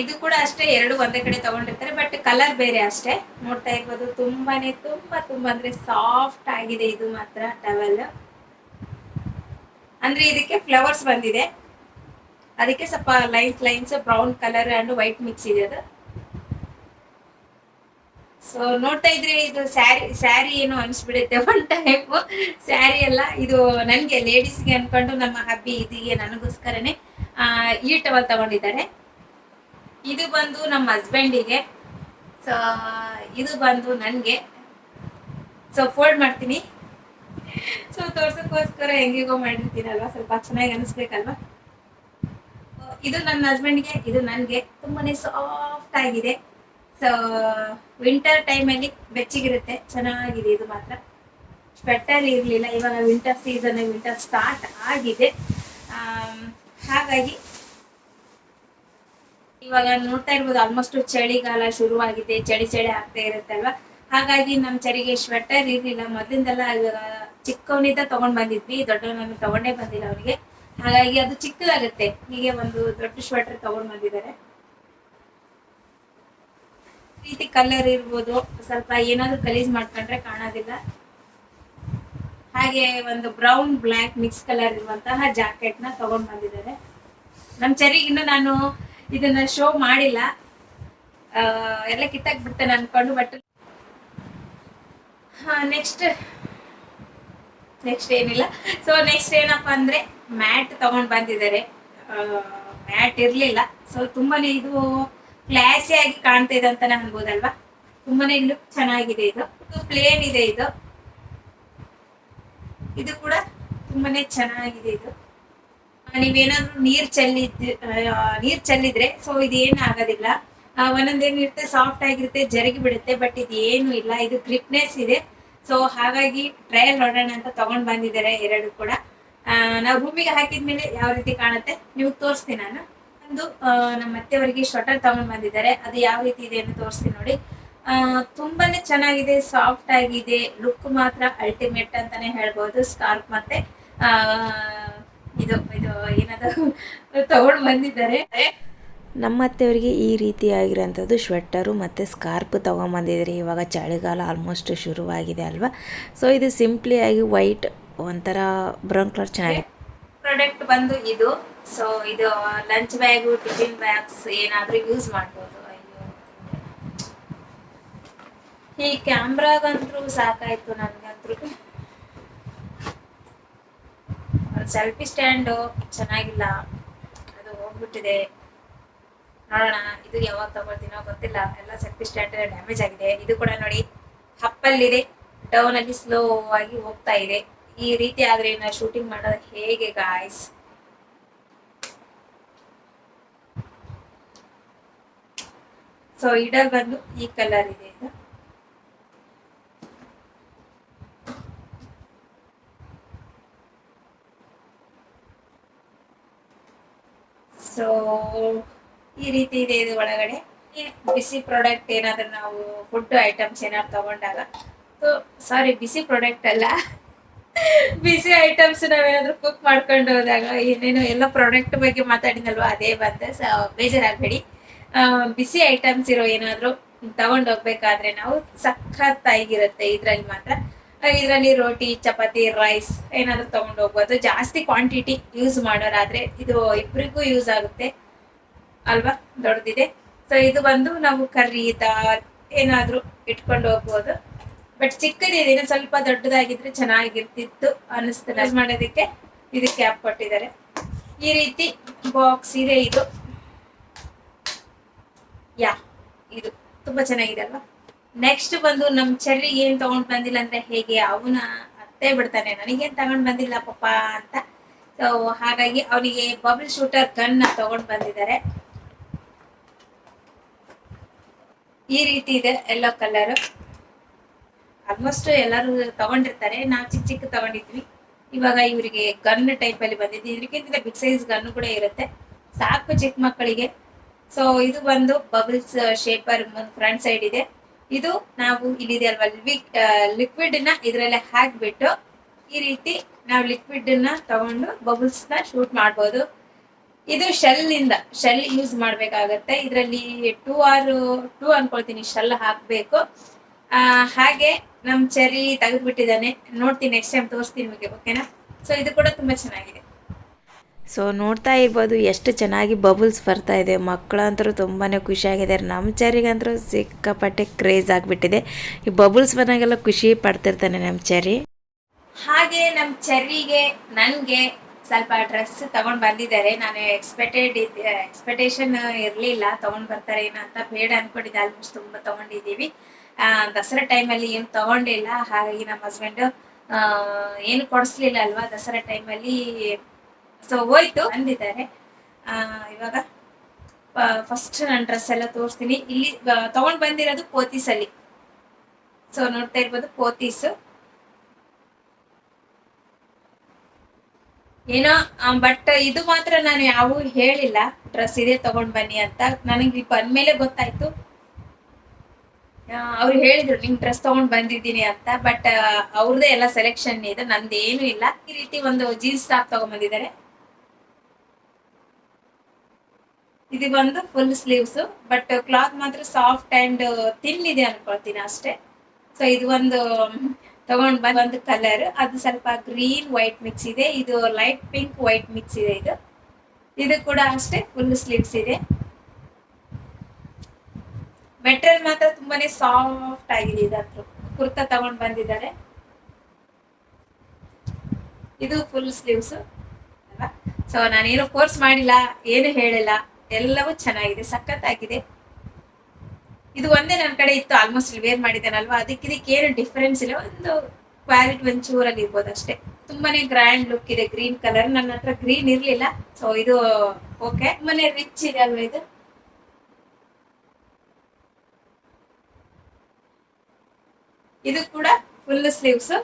ಇದು ಕೂಡ ಅಷ್ಟೇ ಎರಡು ಒಂದೇ ಕಡೆ ತಗೊಂಡಿರ್ತಾರೆ ಬಟ್ ಕಲರ್ ಬೇರೆ ಅಷ್ಟೇ. ನೋಡ್ತಾ ಇರ್ಬೋದು, ತುಂಬಾನೇ, ತುಂಬಾ ತುಂಬಾ ಅಂದ್ರೆ ಸಾಫ್ಟ್ ಆಗಿದೆ ಇದು ಮಾತ್ರ ಟವೆಲ್ ಅಂದ್ರೆ ಇದಕ್ಕೆ ಫ್ಲವರ್ಸ್ ಬಂದಿದೆ. ಅದಕ್ಕೆ ಸ್ವಲ್ಪ lines lines brown colour and white mix ಇದೆ ಅದು. ಸೊ ನೋಡ್ತಾ ಇದ್ರೆ ಇದು ಸ್ಯಾರಿ ಸ್ಯಾರಿ ಏನು ಅನ್ಸ್ಬಿಡುತ್ತೆ ಒನ್ ಟೈಪ್ ಸ್ಯಾರಿ ಅಲ್ಲ, ಇದು ನನ್ಗೆ ಲೇಡೀಸ್ಗೆ ಅನ್ಕೊಂಡು ನಮ್ಮ ಹಬ್ಬಿ ಇದಿಗೆ ನನಗೋಸ್ಕರನೇ ಈ ಟವಲ್ ತಗೊಂಡಿದ್ದಾರೆ. ಇದು ಬಂದು ನಮ್ಮ ಹಸ್ಬೆಂಡಿಗೆ. ಸೊ ಇದು ಬಂದು ನನಗೆ. ಸೊ ಫೋಲ್ಡ್ ಮಾಡ್ತೀನಿ. ಸೊ ತೋರ್ಸಕ್ಕೋಸ್ಕರ ಹೆಂಗಿಗೋ ಮಾಡಿರ್ತೀನಲ್ವ ಸ್ವಲ್ಪ ಚೆನ್ನಾಗಿ ಅನಿಸ್ಬೇಕಲ್ವಾ? ಇದು ನನ್ನ ಹಸ್ಬೆಂಡ್ಗೆ ಇದು ನನಗೆ. ತುಂಬಾನೇ ಸಾಫ್ಟ್ ಆಗಿದೆ. ಸೊ ವಿಂಟರ್ ಟೈಮಲ್ಲಿ ಬೆಚ್ಚಗಿರುತ್ತೆ. ಚೆನ್ನಾಗಿದೆ ಇದು ಮಾತ್ರ. ಸ್ವೆಟರ್ ಇರಲಿಲ್ಲ. ಇವಾಗ ವಿಂಟರ್ ಸೀಸನ್ ವಿಂಟರ್ ಸ್ಟಾರ್ಟ್ ಆಗಿದೆ. ಆಮ್, ಹಾಗಾಗಿ ಇವಾಗ ನೋಡ್ತಾ ಇರ್ಬೋದು ಆಲ್ಮೋಸ್ಟ್ ಚಳಿಗಾಲ ಶುರುವಾಗಿದೆ, ಚಳಿ ಚಳಿ ಆಗ್ತಾ ಇರುತ್ತಲ್ವಾ ಹಾಗಾಗಿ ನಮ್ ಚಳಿಗೆ ಸ್ವೆಟರ್ ಇರ್ಲಿಲ್ಲ. ಮೊದ್ಲಿಂದೆಲ್ಲ ಚಿಕ್ಕವನಿಂದ ತಗೊಂಡ್ ಬಂದಿದ್ವಿ, ದೊಡ್ಡವನನ್ನು ತಗೊಂಡೇ ಬಂದಿಲ್ಲ ಅವನಿಗೆ ಹಾಗಾಗಿ ಅದು ಚಿಕ್ಕದಾಗುತ್ತೆ. ಹೀಗೆ ಒಂದು ದೊಡ್ಡ ಸ್ವೆಟರ್ ತಗೊಂಡ್ ಬಂದಿದ್ದಾರೆ. ರೀತಿ ಕಲರ್ ಇರ್ಬೋದು. ಸ್ವಲ್ಪ ಏನಾದ್ರು ಗಲೀಜ್ ಮಾಡ್ಕೊಂಡ್ರೆ ಕಾಣೋದಿಲ್ಲ. ಹಾಗೆ ಒಂದು ಬ್ರೌನ್ ಬ್ಲ್ಯಾಕ್ ಮಿಕ್ಸ್ ಕಲರ್ ಇರುವಂತಹ ಜಾಕೆಟ್ನ ತಗೊಂಡ್ ಬಂದಿದ್ದಾರೆ. ನಮ್ ಚರಿಗಿನ್ನು ನಾನು ಇದನ್ನ ಶೋ ಮಾಡಿಲ್ಲ. ಎಲ್ಲ ಕಿತ್ತಾಕ್ ಬಿಡ್ತೇನೆ ಅನ್ಕೊಂಡು ಬಟ್ ನೆಕ್ಸ್ಟ್ ನೆಕ್ಸ್ಟ್ ಏನಿಲ್ಲ. ಸೊ ನೆಕ್ಸ್ಟ್ ಏನಪ್ಪಾ ಅಂದ್ರೆ ಮ್ಯಾಟ್ ತಗೊಂಡ್ ಬಂದಿದ್ದಾರೆ. ಮ್ಯಾಟ್ ಇರ್ಲಿಲ್ಲ. ಸೊ ತುಂಬಾನೇ ಇದು ಕ್ಲಾಸಿ ಆಗಿ ಕಾಣ್ತಾ ಇದೆ ಅಂತಾನೆ ಅನ್ಬೋದಲ್ವಾ? ತುಂಬಾನೇ ಲುಕ್ ಚೆನ್ನಾಗಿದೆ ಇದು. ಪ್ಲೇನ್ ಇದೆ ಇದು. ಇದು ಕೂಡ ತುಂಬಾನೇ ಚೆನ್ನಾಗಿದೆ ಇದು. ನೀವೇನಾದ್ರೂ ನೀರ್ ಚೆಲ್ಲಿದ್ ನೀರ್ ಚೆಲ್ಲಿದ್ರೆ ಸೊ ಇದೇನು ಆಗೋದಿಲ್ಲ. ಒಂದೊಂದ್ ಒಂದೊಂದೇನಿರುತ್ತೆ ಸಾಫ್ಟ್ ಆಗಿರುತ್ತೆ ಜರುಗಿ ಬಿಡುತ್ತೆ ಬಟ್ ಇದು ಏನು ಇಲ್ಲ ಇದು ಗ್ರಿಪ್ನೆಸ್ ಇದೆ. ಸೊ ಹಾಗಾಗಿ ಟ್ರಯಲ್ ನೋಡೋಣ ಅಂತ ತಗೊಂಡ್ ಬಂದಿದ್ದಾರೆ ಎರಡು ಕೂಡ. ನಾವು ರೂಮಿಗೆ ಹಾಕಿದ್ಮೇಲೆ ಯಾವ ರೀತಿ ಕಾಣುತ್ತೆ ನೀವು ತೋರಿಸ್ತೀನಿ ನಾನು. ಒಂದು ನಮ್ಮ ಅತ್ತೆಯವರಿಗೆ ಶಟರ್ ತಗೊಂಡ್ ಬಂದಿದ್ದಾರೆ. ಅದು ಯಾವ ರೀತಿ ಇದೆ ಅಂತ ತೋರಿಸ್ತೀನಿ ನೋಡಿ. ತುಂಬಾನೇ ಚೆನ್ನಾಗಿದೆ ಸಾಫ್ಟ್ ಆಗಿದೆ ಲುಕ್ ಮಾತ್ರ ಅಲ್ಟಿಮೇಟ್ ಅಂತಾನೆ ಹೇಳ್ಬೋದು ಸ್ಕಾರ್ಫ್ ಮತ್ತೆ ಆ, ಇದು ಇದು ಏನದು ತಗೊಂಡ್ ಬಂದಿದ್ದಾರೆ. ನಮ್ಮ ಅತ್ತೆಯವರಿಗೆ ಈ ರೀತಿಯಾಗಿರೋಂಥದ್ದು ಶ್ವೆಟ್ಟರು ಮತ್ತು ಸ್ಕಾರ್ಪ್ ತೊಗೊಂಬಂದಿದ್ದಾರೆ ಇವಾಗ ಚಳಿಗಾಲ ಆಲ್ಮೋಸ್ಟ್ ಶುರುವಾಗಿದೆ ಅಲ್ವಾ? ಸೊ ಇದು ಸಿಂಪ್ಲಿ ಆಗಿ ವೈಟ್ ಒಂಥರ ಬ್ರೌನ್ ಕಲರ್ ಚೆನ್ನಾಗಿದೆ ಪ್ರಾಡಕ್ಟ್ ಬಂದು ಇದು. ಸೊ ಇದು ಲಂಚ್ ಬ್ಯಾಗು ಟಿಫಿನ್ ಬ್ಯಾಗ್ಸ್ ಏನಾದರೂ ಯೂಸ್ ಮಾಡ್ಬೋದು. ಈ ಕ್ಯಾಮ್ರಾಗಂತೂ ಸಾಕಾಯ್ತು ನನ್ಗಂತೂ. ಸೆಲ್ಫಿ ಸ್ಟ್ಯಾಂಡು ಚೆನ್ನಾಗಿಲ್ಲ. ಅದು ಹೋಗ್ಬಿಟ್ಟಿದೆ. ನೋಡೋಣ, ಇದು ಯಾವಾಗ ತಗೊಳ್ತೀನೋ ಗೊತ್ತಿಲ್ಲ. ಎಲ್ಲ ಸೆಲ್ಫಿ ಸ್ಟ್ಯಾಂಡ್ ಡ್ಯಾಮೇಜ್ ಆಗಿದೆ. ಇದು ಕೂಡ ನೋಡಿ, ಹಪ್ಪಲ್ಲಿದೆ. ಡೌನ್ ಅಲ್ಲಿ ಸ್ಲೋ ಆಗಿ ಹೋಗ್ತಾ ಇದೆ. ಈ ರೀತಿ ಆದ್ರೆ ನಾ ಶೂಟಿಂಗ್ ಮಾಡೋದು ಹೇಗೆ ಗಾಯ್ಸ್ ಸೊ ಇಡಲ್ ಬಂದು ಈ ಕಲರ್ ಇದೆ ಇದು ಸೊ ಈ ರೀತಿ ಇದೆ ಇದು ಒಳಗಡೆ ಈ ಬಿಸಿ ಪ್ರಾಡಕ್ಟ್ ಏನಾದ್ರೂ ನಾವು ಫುಡ್ ಐಟಮ್ಸ್ ಏನಾದ್ರು ತಗೊಂಡಾಗ ಸಾರಿ ಬಿಸಿ ಪ್ರಾಡಕ್ಟ್ ಅಲ್ಲ. ಬಿಸಿ ಐಟಮ್ಸ್ ನಾವೇನಾದ್ರೂ ಕುಕ್ ಮಾಡ್ಕೊಂಡು ಹೋದಾಗ, ಏನೇನು ಎಲ್ಲ ಪ್ರಾಡಕ್ಟ್ ಬಗ್ಗೆ ಮಾತಾಡಿನಲ್ವಾ ಅದೇ ಬಂದ ಬೇಜಾರಾಗಬೇಡಿ. ಬಿಸಿ ಐಟಮ್ಸ್ ಇರೋ ಏನಾದ್ರು ತಗೊಂಡ್ ಹೋಗ್ಬೇಕಾದ್ರೆ ನಾವು ಸಖತ್ತಾಗಿರುತ್ತೆ ಇದ್ರಲ್ಲಿ ಮಾತ್ರ. ಇದರಲ್ಲಿ ರೋಟಿ, ಚಪಾತಿ ರೈಸ್ ಏನಾದ್ರು ತಗೊಂಡ್ ಹೋಗ್ಬೋದು. ಜಾಸ್ತಿ ಕ್ವಾಂಟಿಟಿ ಯೂಸ್ ಮಾಡೋರಾದ್ರೆ ಇದು ಇಬ್ಬರಿಗೂ ಯೂಸ್ ಆಗುತ್ತೆ. ಅಲ್ವಾ? ದೊಡ್ಡದಿದೆ. ಸೊ ಇದು ಬಂದು ನಾವು ಕರ್ರಿ, ದಾಲ್ ಏನಾದರೂ ಇಟ್ಕೊಂಡು ಹೋಗ್ಬೋದು. ಬಟ್ ಚಿಕ್ಕದಿದೆ ಸ್ವಲ್ಪ ದೊಡ್ಡದಾಗಿದ್ರೆ ಚೆನ್ನಾಗಿರ್ತಿತ್ತು ಅನಿಸ್ತದೆ ಯೂಸ್ ಮಾಡೋದಕ್ಕೆ. ಇದು ಕ್ಯಾಪ್ ಕೊಟ್ಟಿದ್ದಾರೆ. ಈ ರೀತಿ ಬಾಕ್ಸ್ ಇದೆ ಇದು. ಯಾ, ಇದು ತುಂಬಾ ಚೆನ್ನಾಗಿದೆ ಅಲ್ವಾ? ನೆಕ್ಸ್ಟ್ ಬಂದು ನಮ್ ಚೆರ್ರಿ ಏನ್ ತಗೊಂಡ್ ಬಂದಿಲ್ಲ ಅಂದ್ರೆ ಹೇಗೆ? ಅವನ ಅತ್ತೆ ಬಿಡ್ತಾನೆ, ನನಗೇನ್ ತಗೊಂಡ್ ಬಂದಿಲ್ಲ ಪಾಪ ಅಂತ. ಸೊ ಹಾಗಾಗಿ ಅವನಿಗೆ ಬಬಲ್ ಶೂಟರ್ ಗನ್ ತಗೊಂಡ್ ಬಂದಿದ್ದಾರೆ. ಈ ರೀತಿ ಇದೆ, ಎಲ್ಲೋ ಕಲರ್ ಆಲ್ಮೋಸ್ಟ್ ಎಲ್ಲರೂ ತಗೊಂಡಿರ್ತಾರೆ. ನಾವು ಚಿಕ್ಕ ಚಿಕ್ಕ ತಗೊಂಡಿದ್ವಿ. ಇವಾಗ ಇವರಿಗೆ ಗನ್ ಟೈಪ್ ಅಲ್ಲಿ ಬಂದಿದ್ವಿ ಇದಕ್ಕಿಂತ ಬಿಗ್ ಸೈಜ್ ಗನ್ ಕೂಡ ಇರುತ್ತೆ. ಸಾಕು ಚಿಕ್ಕ ಮಕ್ಕಳಿಗೆ. ಸೊ ಇದು ಬಂದು ಬಬಲ್ಸ್ ಶೇಪರ್ ಫ್ರಂಟ್ ಸೈಡ್ ಇದೆ. ಇದು ನಾವು ಇಲ್ಲಿದೆ ಅಲ್ವಾ ಲಿಕ್ವಿಡ್ನ ಇದ್ರಲ್ಲೇ ಹಾಕ್ಬಿಟ್ಟು ಈ ರೀತಿ ನಾವು ಲಿಕ್ವಿಡ್ನ ತಗೊಂಡು ಬಬಲ್ಸ್ನ ಶೂಟ್ ಮಾಡ್ಬೋದು. ಇದು ಶೆಲ್ ಇಂದ ಶೆಲ್ ಯೂಸ್ ಮಾಡ್ಬೇಕಾಗತ್ತೆ. ಇದರಲ್ಲಿ ಟೂ ಆರ್ ಟೂ ಅನ್ಕೊಳ್ತೀನಿ ಶೆಲ್ ಹಾಕ್ಬೇಕು. ಆ, ಹಾಗೆ ನಮ್ ಚೆರಿ ತೆಗೆದ್ಬಿಟ್ಟಿದ್ದಾನೆ. ನೋಡ್ತೀನಿ ನೆಕ್ಸ್ಟ್ ಟೈಮ್ ತೋರಿಸ್ತೀನಿ ನಿಮಗೆ ಓಕೆನಾ ಸೊ ಇದು ಕೂಡ ತುಂಬಾ ಚೆನ್ನಾಗಿದೆ. ಸೊ ನೋಡ್ತಾ ಇರ್ಬೋದು ಎಷ್ಟು ಚೆನ್ನಾಗಿ ಬಬಲ್ಸ್ ಬರ್ತಾ ಇದೆ. ಮಕ್ಕಳಂತರೂ ತುಂಬಾ ಖುಷಿಯಾಗಿದ್ದಾರೆ. ನಮ್ಮ ಚರಿಗಂತರೂ ಸಿಕ್ಕಾಪಟ್ಟೆ ಕ್ರೇಜ್ ಆಗಿಬಿಟ್ಟಿದೆ. ಈ ಬಬಲ್ಸ್ ಬಂದಾಗೆಲ್ಲ ಖುಷಿ ಪಡ್ತಿರ್ತಾನೆ ನಮ್ಮ ಚರಿ ಹಾಗೆ ನಮ್ಮ ಚೆರಿಗೆ ನನ್ಗೆ ಸ್ವಲ್ಪ ಡ್ರೆಸ್ ತಗೊಂಡ್ ಬಂದಿದ್ದಾರೆ. ನಾನು ಎಕ್ಸ್ಪೆಕ್ಟೆಡ್ ಎಕ್ಸ್ಪೆಕ್ಟೇಷನ್ ಇರ್ಲಿಲ್ಲ. ತಗೊಂಡ್ ಬರ್ತಾರೆ ಏನೋ ಅಂತ ಬೇಡ ಅನ್ಕೊಂಡಿದ್ದೆ. ಆಲ್ಮೋಸ್ಟ್ ತುಂಬಾ ತಗೊಂಡಿದೀವಿ ದಸರಾ ಟೈಮಲ್ಲಿ ಏನು ತಗೊಂಡಿಲ್ಲ. ಹಾಗಾಗಿ ನಮ್ಮ ಹಸ್ಬೆಂಡ್ ಏನು ಕೊಡಿಸ್ಲಿಲ್ಲ ಅಲ್ವಾ ದಸರಾ ಟೈಮಲ್ಲಿ ಸೊ ಹೋಯ್ತು. ಬಂದಿದ್ದಾರೆ. ಆ, ಇವಾಗ ಫಸ್ಟ್ ನಾನು ಡ್ರೆಸ್ ಎಲ್ಲ ತೋರಿಸ್ತೀನಿ. ಇಲ್ಲಿ ತಗೊಂಡ್ ಬಂದಿರೋದು ಪೋತೀಸಲ್ಲಿ ಸೊ ನೋಡ್ತಾ ಇರ್ಬೋದು ಪೋತೀಸ್ ಏನೋ ಬಟ್ ಇದು ಮಾತ್ರ ನಾನು ಯಾವ ಹೇಳಿಲ್ಲ. ಡ್ರೆಸ್ ಇದೆ ತಗೊಂಡ್ ಬನ್ನಿ ಅಂತ. ನನಗೆ ಬಂದ್ಮೇಲೆ ಗೊತ್ತಾಯ್ತು. ಅವ್ರು ಹೇಳಿದ್ರು ನಿಮ್ ಡ್ರೆಸ್ ತಗೊಂಡ್ ಬಂದಿದ್ದೀನಿ ಅಂತ. ಬಟ್ ಅವ್ರದೇ ಎಲ್ಲ ಸೆಲೆಕ್ಷನ್ ಇದೆ. ನಂದೇನು ಇಲ್ಲ. ಈ ರೀತಿ ಒಂದು ಜೀನ್ಸ್ ಟಾಪ್ ತಗೊಂಡ್ ಬಂದಿದ್ದಾರೆ ಇದು ಬಂದು ಫುಲ್ ಸ್ಲೀವ್ಸ್ ಬಟ್ ಕ್ಲಾತ್ ಮಾತ್ರ ಸಾಫ್ಟ್ ಅಂಡ್ ತಿನ್ ಇದೆ ಅನ್ಕೊಳ್ತೀನಿ ಅಷ್ಟೇ. ಸೊ ಇದು ಒಂದು ತಗೊಂಡ್ ಬಂದ್ ಕಲರ್ ಅದು ಸ್ವಲ್ಪ ಗ್ರೀನ್ ವೈಟ್ ಮಿಕ್ಸ್ ಇದೆ. ಇದು ಲೈಟ್ ಪಿಂಕ್ ವೈಟ್ ಮಿಕ್ಸ್ ಇದೆ ಇದು. ಇದು ಕೂಡ ಅಷ್ಟೇ ಫುಲ್ ಸ್ಲೀವ್ಸ್ ಇದೆ. ಮೆಟೀರಿಯಲ್ ಮಾತ್ರ ತುಂಬಾನೇ ಸಾಫ್ಟ್ ಆಗಿದೆ ಇದಂತೂ. ಕುರ್ತಾ ತಗೊಂಡ್ ಬಂದಿದ್ದಾರೆ. ಇದು ಫುಲ್ ಸ್ಲೀವ್ಸ್ ಸೊ ನಾನೇನು ಕೋರ್ಸ್ ಮಾಡಿಲ್ಲ, ಏನು ಹೇಳಿಲ್ಲ. ಎಲ್ಲವೂ ಚೆನ್ನಾಗಿದೆ, ಸಖತ್ತಾಗಿದೆ. ಇದು ಒಂದೇ ನನ್ನ ಕಡೆ ಇತ್ತು ಆಲ್ಮೋಸ್ಟ್ ವೇರ್ ಮಾಡಿದ್ದೇನಲ್ವಾ? ಅದಕ್ಕೆ ಇದಕ್ಕೆ ಏನು ಡಿಫರೆನ್ಸ್ ಇಲ್ಲ. ಒಂದು ಕ್ವಾಲಿಟಿ ಒಂದು ಚೂರಲ್ಲಿ ಇರ್ಬೋದು ಅಷ್ಟೇ. ತುಂಬಾನೇ ಗ್ರ್ಯಾಂಡ್ ಲುಕ್ ಇದೆ ಗ್ರೀನ್ ಕಲರ್ ನನ್ನ ಹತ್ರ ಗ್ರೀನ್ ಇರ್ಲಿಲ್ಲ. ಸೊ ಇದು ಓಕೆ ತುಂಬಾನೇ ರಿಚ್ ಇದೆ ಅಲ್ವಾ ಇದು? ಇದು ಕೂಡ ಫುಲ್ ಸ್ಲೀವ್ಸ್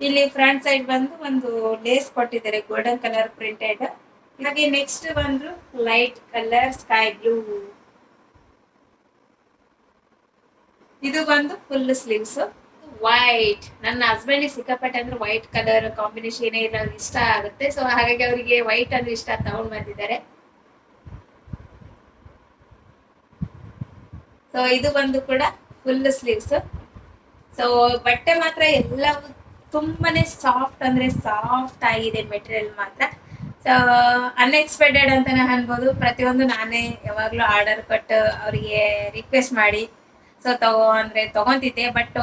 ಇಲ್ಲಿ ಫ್ರಂಟ್ ಸೈಡ್ ಬಂದು ಒಂದು ಲೇಸ್ ಕೊಟ್ಟಿದ್ದಾರೆ ಗೋಲ್ಡನ್ ಕಲರ್ ಪ್ರಿಂಟೆಡ್ ಹಾಗೆ ನೆಕ್ಸ್ಟ್ ಬಂದ್ರು ಲೈಟ್ ಕಲರ್ ಸ್ಕೈ ಬ್ಲೂ ಇದು ಬಂದು ಫುಲ್ ಸ್ಲೀವ್ಸ್ ವೈಟ್ ನನ್ನ ಹಸ್ಬೆಂಡ್ ಸಿಕ್ಕಾಪಟ್ಟೆ ಅಂದ್ರೆ ವೈಟ್ ಕಲರ್ ಕಾಂಬಿನೇಷನ್ ಏನಾದ್ರು ಇಷ್ಟ ಆಗುತ್ತೆ. ಸೊ ಹಾಗಾಗಿ ಅವರಿಗೆ ವೈಟ್ ಅಂದ್ರೆ ಇಷ್ಟ ತಗೊಂಡ್ ಬಂದಿದ್ದಾರೆ. ಸೊ ಇದು ಬಂದು ಕೂಡ ಫುಲ್ ಸ್ಲೀವ್ಸ್ ಸೊ ಬಟ್ಟೆ ಮಾತ್ರ ಎಲ್ಲವೂ ತುಂಬಾನೇ ಸಾಫ್ಟ್ ಅಂದ್ರೆ ಸಾಫ್ಟ್ ಆಗಿದೆ ಮೆಟೀರಿಯಲ್ ಮಾತ್ರ. ಸೊ ಅನ್ಎಕ್ಸ್ಪೆಕ್ಟೆಡ್ ಅಂತಾನೆ ಅನ್ಬೋದು. ಪ್ರತಿಯೊಂದು ನಾನೇ ಯಾವಾಗ್ಲೂ ಆರ್ಡರ್ ಕೊಟ್ಟು ಅವರಿಗೆ ರಿಕ್ವೆಸ್ಟ್ ಮಾಡಿ ಸೊ ತಗೋ ಅಂದ್ರೆ ತಗೊಂತಿದ್ದೆ ಬಟ್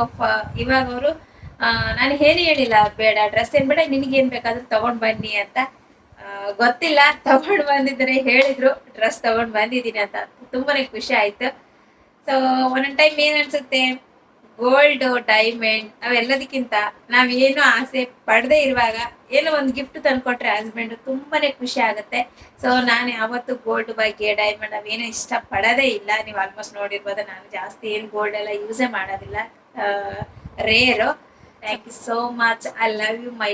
ಇವಾಗ ಅವರು ನಾನು ಏನು ಹೇಳಿಲ್ಲ, ಬೇಡ ಡ್ರೆಸ್ ಏನ್ ಬೇಡ ನಿನಗೆ ಏನ್ ಬೇಕಾದ್ರೂ ತಗೊಂಡ್ ಬನ್ನಿ ಅಂತ. ಗೊತ್ತಿಲ್ಲ, ತಗೊಂಡ್ ಬಂದಿದ್ರೆ ಹೇಳಿದ್ರು ಡ್ರೆಸ್ ತಗೊಂಡ್ ಬಂದಿದ್ದೀನಿ ಅಂತ. ತುಂಬಾನೇ ಖುಷಿ ಆಯ್ತು. ಸೊ ಒಂದೊಂದ್ ಟೈಮ್ ಏನ್ ಅನ್ಸುತ್ತೆ? ಗೋಲ್ಡ್ ಡೈಮಂಡ್ ಅವೆಲ್ಲದಕ್ಕಿಂತ ನಾವ್ ಏನು ಆಸೆ ಪಡದೆ ಇರುವಾಗ ಏನೋ ಒಂದು ಗಿಫ್ಟ್ ತಂದ್ಕೊಟ್ರೆ ಹಸ್ಬೆಂಡ್ ತುಂಬಾನೇ ಖುಷಿ ಆಗುತ್ತೆ. ಸೊ ನಾನು ಯಾವತ್ತು ಗೋಲ್ಡ್ ಬಗ್ಗೆ ಡೈಮಂಡ್ ಅವೇನು ಇಷ್ಟ ಪಡೋದೇ ಇಲ್ಲ. ನೀವು ಆಲ್ಮೋಸ್ಟ್ ನೋಡಿರ್ಬೋದು ನಾನು ಜಾಸ್ತಿ ಏನು ಗೋಲ್ಡ್ ಎಲ್ಲ ಯೂಸೇ ಮಾಡೋದಿಲ್ಲ. Rare thank you so much I love you my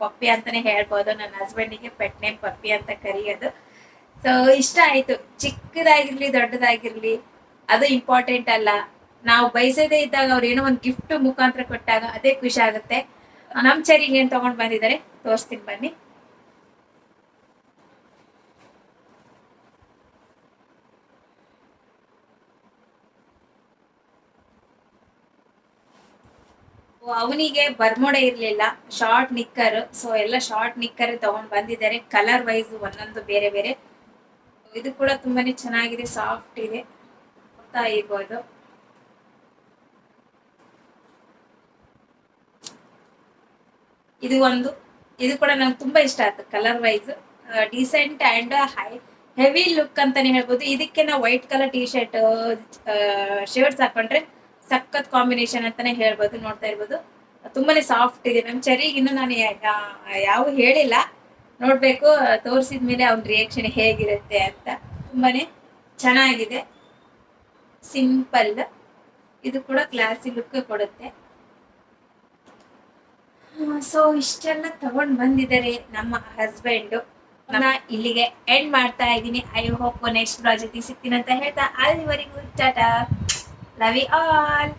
puppy ಅಂತಾನೆ ಹೇಳ್ಬೋದು. ನನ್ನ ಹಸ್ಬೆಂಡಿಗೆ ಪೆಟ್ ನೇಮ್ ಪಪ್ಪಿ ಅಂತ ಕರೆಯೋದು. ಸೊ ಇಷ್ಟ ಆಯ್ತು. ಚಿಕ್ಕದಾಗಿರ್ಲಿ, ದೊಡ್ಡದಾಗಿರ್ಲಿ, ಅದು ಇಂಪಾರ್ಟೆಂಟ್ ಅಲ್ಲ. ನಾವು ಬಯಸದೇ ಇದ್ದಾಗ ಅವ್ರು ಏನೋ ಒಂದು ಗಿಫ್ಟ್ ಮುಖಾಂತರ ಕೊಟ್ಟಾಗ ಅದೇ ಖುಷಿ ಆಗುತ್ತೆ. ನಮ್ ಚರಿಗೆ ಏನ್ ತಗೊಂಡ್ ಬಂದಿದ್ದಾರೆ, ತೋರಿಸ್ತೀನಿ ಬನ್ನಿ. ಅವನಿಗೆ ಬರ್ಮೋಡೆ ಇರ್ಲಿಲ್ಲ ಶಾರ್ಟ್ ನಿಕ್ಕರ್ ಸೊ ಎಲ್ಲ ಶಾರ್ಟ್ ನಿಕ್ಕರ್ ತಗೊಂಡ್ ಬಂದಿದ್ದಾರೆ. ಕಲರ್ ವೈಸ್ ಒಂದೊಂದು ಬೇರೆ ಬೇರೆ. ಇದು ಕೂಡ ತುಂಬಾನೇ ಚೆನ್ನಾಗಿದೆ ಸಾಫ್ಟ್ ಇದೆ. ಗೊತ್ತಾ ಇರ್ಬೋದು ಇದು ಒಂದು. ಇದು ಕೂಡ ನಂಗೆ ತುಂಬಾ ಇಷ್ಟ ಆಯ್ತು colour wise decent and high heavy look ಅಂತಾನೆ ಹೇಳ್ಬೋದು. ಇದಕ್ಕೆ ನಾವು white colour T shirt shirts ಹಾಕೊಂಡ್ರೆ ಸಖತ್ ಕಾಂಬಿನೇಷನ್ ಅಂತಾನೆ ಹೇಳ್ಬೋದು, ನೋಡ್ತಾ ಇರ್ಬೋದು. ತುಂಬಾನೇ ಸಾಫ್ಟ್ ಇದೆ. ನಮ್ ಚರಿಗೆ ನಾನು ಯಾವ ಹೇಳಿಲ್ಲ. ನೋಡ್ಬೇಕು ತೋರಿಸಿದ ಮೇಲೆ ಅವ್ನ ರಿಯಾಕ್ಷನ್ ಹೇಗಿರುತ್ತೆ ಅಂತ. ತುಂಬಾನೇ ಚೆನ್ನಾಗಿದೆ. ಸಿಂಪಲ್ ಇದು ಕೂಡ ಕ್ಲಾಸಿ ಲುಕ್ ಕೊಡುತ್ತೆ. ಸೊ ಇಷ್ಟೆಲ್ಲ ತಗೊಂಡ್ ಬಂದಿದ್ದಾರೆ ನಮ್ಮ ಹಸ್ಬೆಂಡ್ ಇಲ್ಲಿಗೆ ಎಂಡ್ ಮಾಡ್ತಾ ಇದ್ದೀನಿ. ಐ ಹೋಪ್ ನೆಕ್ಸ್ಟ್ ಪ್ರಾಜೆಕ್ಟ್ ಸಿಗ್ತೀನಿ ಅಂತ ಹೇಳ್ತಾ ಅಲ್ಲಿವರೆಗೂ. Tata love you all